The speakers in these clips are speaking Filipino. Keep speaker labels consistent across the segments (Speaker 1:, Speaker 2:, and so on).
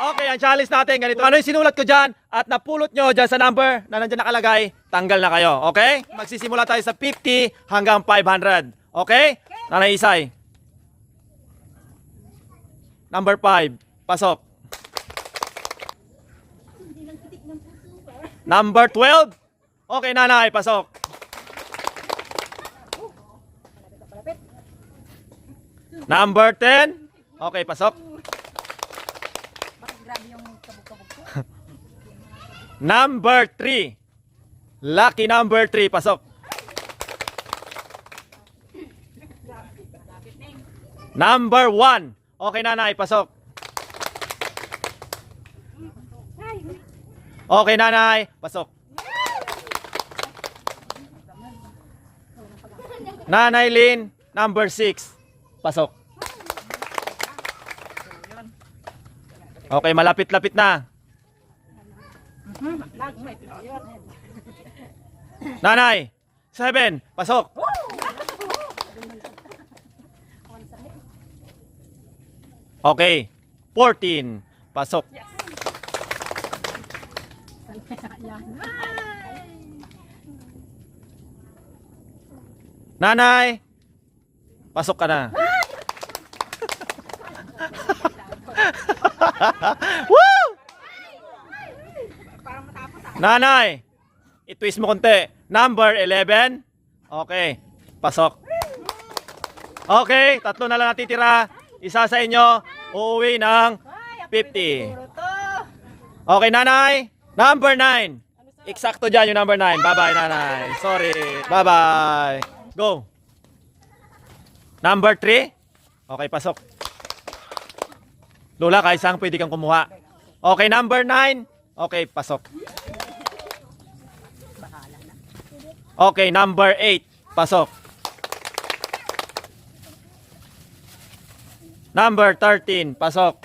Speaker 1: Okay, ang challenge natin ganito. Ano yung sinulat ko dyan at napulot nyo dyan sa number na nandiyan nakalagay, tanggal na kayo. Okay? Magsisimula tayo sa 50 hanggang 500. Okay? Nanay Isay. Number 5. Pasok. Number 12. Okay, nanay. Pasok. Number 10. Okay, pasok.
Speaker 2: Grabe yung kabog-kabog ko.
Speaker 1: Number 3. Lucky number 3. Pasok. Number 1. Okay, nanay. Pasok. Okay, nanay. Pasok. Nanay Lynn, number 6. Pasok. Okay, malapit-lapit na. Nanay, 7. Pasok. Okay, 14. Pasok. Nanay, pasok ka na. Woo! Nanay, i-twist mo konti. Number 11. Okay, pasok. Okay, tatlo na lang natitira. Isa sa inyo, uuwi ng 50. Okay, nanay. Number 9. Eksakto dyan yung number 9. Bye-bye, nanay. Sorry. Bye-bye. Go. Number 3. Okay, pasok. Lola, kahit saan pwede kang kumuha. Okay, number 9. Okay, pasok. Okay, number 8. Pasok. Number 13. Pasok.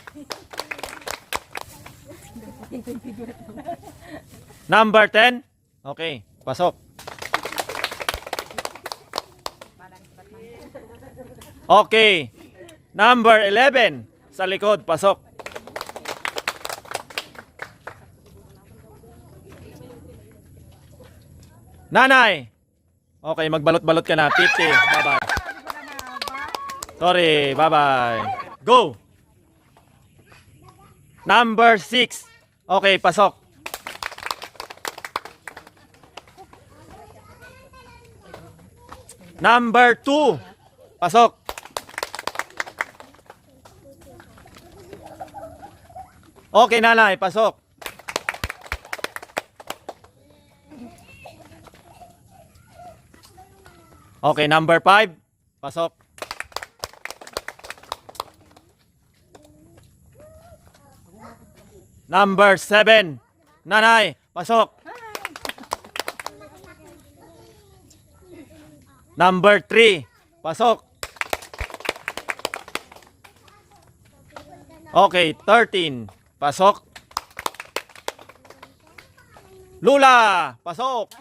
Speaker 1: Number 10. Okay, pasok. Okay. Number 11. Sa likod, pasok. Nanay. Okay, magbalot-balot ka na. 50. Bye-bye. Sorry, bye-bye. Go. Number 6. Okay, pasok. Number 2. Pasok. Okay, nanay, pasok. Okay, number 5. Pasok. Number 7. Nanay, pasok. Number 3. Pasok. Okay, 13. Pasok. Lula, pasok.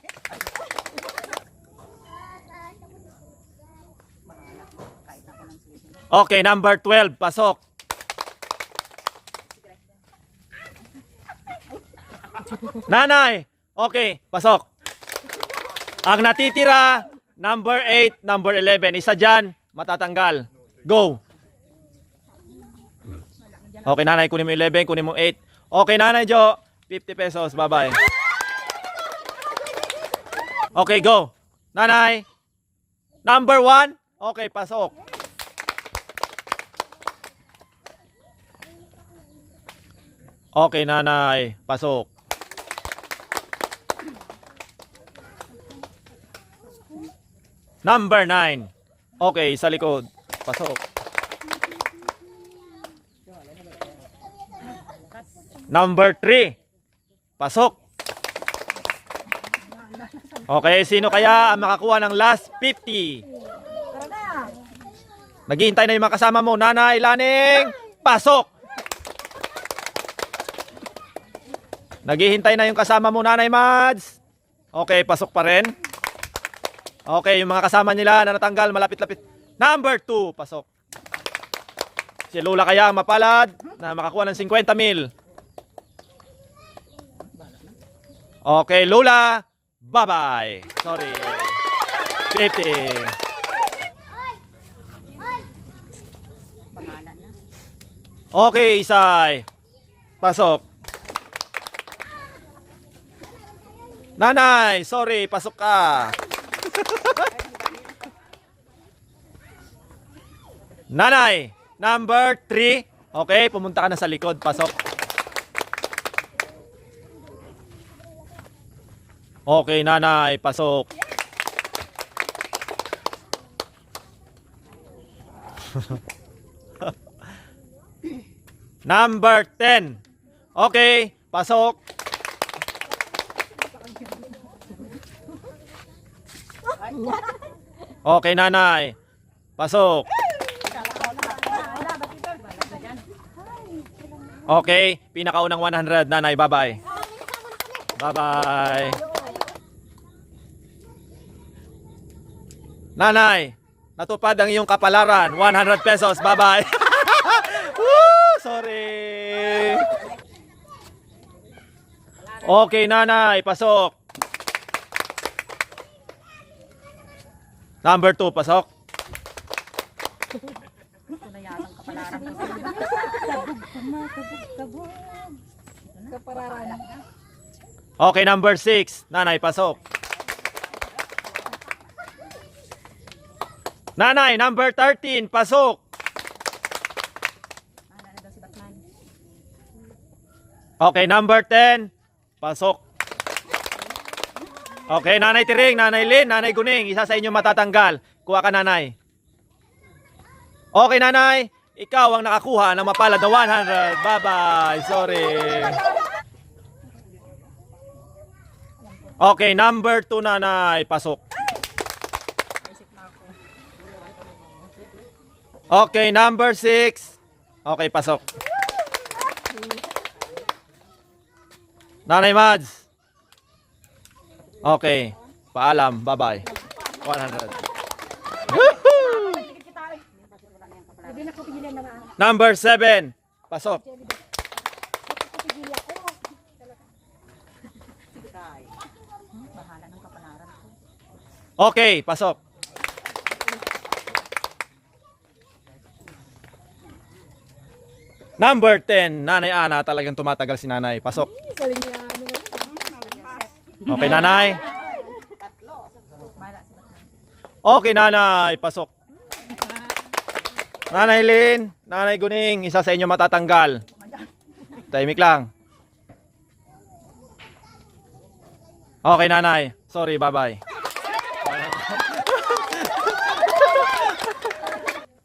Speaker 1: Okay, number 12. Pasok. Nanay, okay, pasok. Ang natitira, number 8, number 11. Isa dyan, matatanggal. Go. Okay, nanay, kunin mo 11, kunin mo 8. Okay, nanay Jo, 50 pesos. Bye-bye. Okay, go. Nanay, number 1. Okay, pasok. Okay, nanay, pasok. Number 9. Okay, sa likod. Pasok. Number 3. Pasok. Okay, sino kaya ang makakuha ng last 50?
Speaker 2: Tara na.
Speaker 1: Naghihintay na yung mga kasama mo. Nanay, Laning, pasok! Naghihintay na yung kasama mo, Nanay Mads. Okay, pasok pa rin. Okay, yung mga kasama nila na natanggal, malapit-lapit. Number 2, pasok. Si Lola kaya mapalad na makakuha ng 50 mil. Okay, Lola, bye-bye. Sorry. 50. Okay, Isay. Pasok. Nanay, sorry, pasok ka. Nanay, number 3. Okay, pumunta ka na sa likod, pasok. Okay, nanay, pasok. Number 10. Okay, pasok. Okay, nanay. Pasok. Okay, pinakaunang 100, nanay. Bye-bye. Bye-bye. Nanay, natupad ang iyong kapalaran. 100 pesos. Bye-bye. Sorry. Okay, nanay. Pasok. Number 2, pasok.
Speaker 2: Ito na yatang kapalaran ko. Kabog, tama, kabog. Kapararan.
Speaker 1: Okay, number 6. Nanay, pasok. Nanay, number 13, pasok. Okay, number 10, pasok. Okay, Nanay Tiring, Nanay Lin, Nanay Guning, isa sa inyo matatanggal. Kuha ka, Nanay. Okay, Nanay, ikaw ang nakakuha ng mapalad na 100. Bye-bye. Sorry. Okay, number 2, Nanay, pasok. Okay, number 6. Okay, pasok. Nanay Mads. Okay, paalam. Bye-bye. 100. Woohoo!
Speaker 2: Hindi na ko pigilan na nga.
Speaker 1: Number 7. Pasok. Okay, pasok. Number 10. Nanay Ana, talagang tumatagal si nanay. Pasok. Okay, nanay. Okay, nanay. Pasok. Nanay Lin, Nanay Guning, isa sa inyo matatanggal. Tahimik lang. Okay, nanay. Sorry, bye-bye.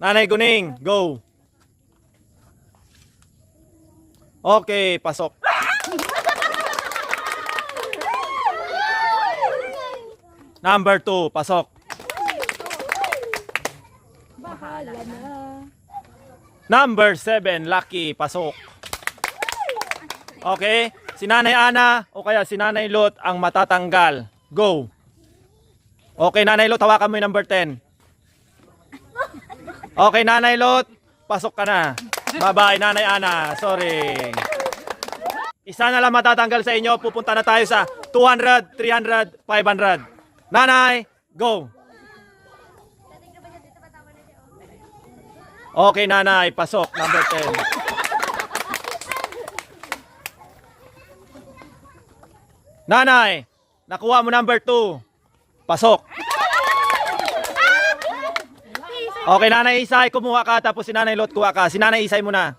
Speaker 1: nanay Guning, go. Okay, pasok. Number 2, pasok.
Speaker 2: Bahala na.
Speaker 1: Number 7, Lucky, pasok. Okay, si Nanay Ana o kaya si Nanay Lot ang matatanggal. Go. Okay, Nanay Lot, hawakan mo yung number 10. Okay, Nanay Lot, pasok ka na. Bye-bye, Nanay Ana. Sorry. Isa na lang matatanggal sa inyo. Pupunta na tayo sa 200, 300, 500. Nanay, go. Okay, nanay, pasok. Number 10. Nanay, nakuha mo number 2. Pasok. Okay, nanay Isay, kumuha ka. Tapos si nanay Lot, kuha ka. Si nanay Isay muna.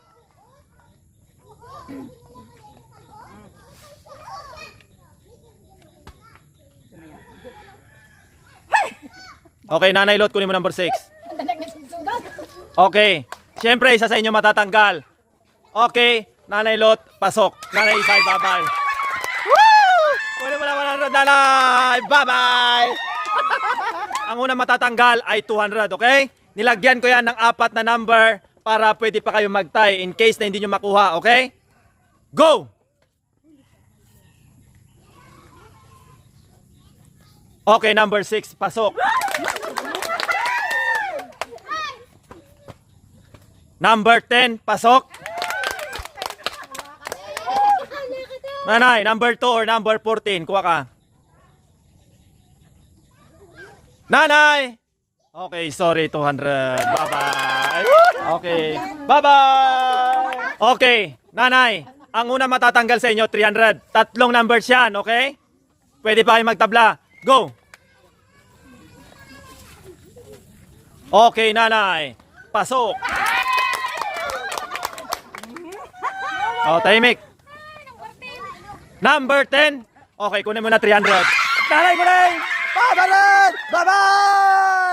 Speaker 1: Okay, nanay Lot, kunin mo number 6. Okay. Siyempre, isa sa inyo matatanggal. Okay. Nanay Lot, pasok. Nanay Isay, bye-bye. Woo! Kunin mo na 100, nanay. Bye-bye. Ang unang matatanggal ay 200, okay? Nilagyan ko yan ng apat na number para pwede pa kayo mag-tie in case na hindi nyo makuha, okay? Go! Okay, number 6, pasok. Number 10, pasok. Nanay, number 2 or number 14? Kuha ka. Nanay! Okay, sorry, 200. Bye-bye. Okay, bye-bye. Okay, nanay, ang una matatanggal sa inyo, 300. Tatlong numbers yan, okay? Pwede pa kayo magtabla. Go! Okay, nanay. Pasok. Oh, tahimik. Number 10. Okay, kunin mo na 300. Nanay, kunin! Babalan! Bye-bye!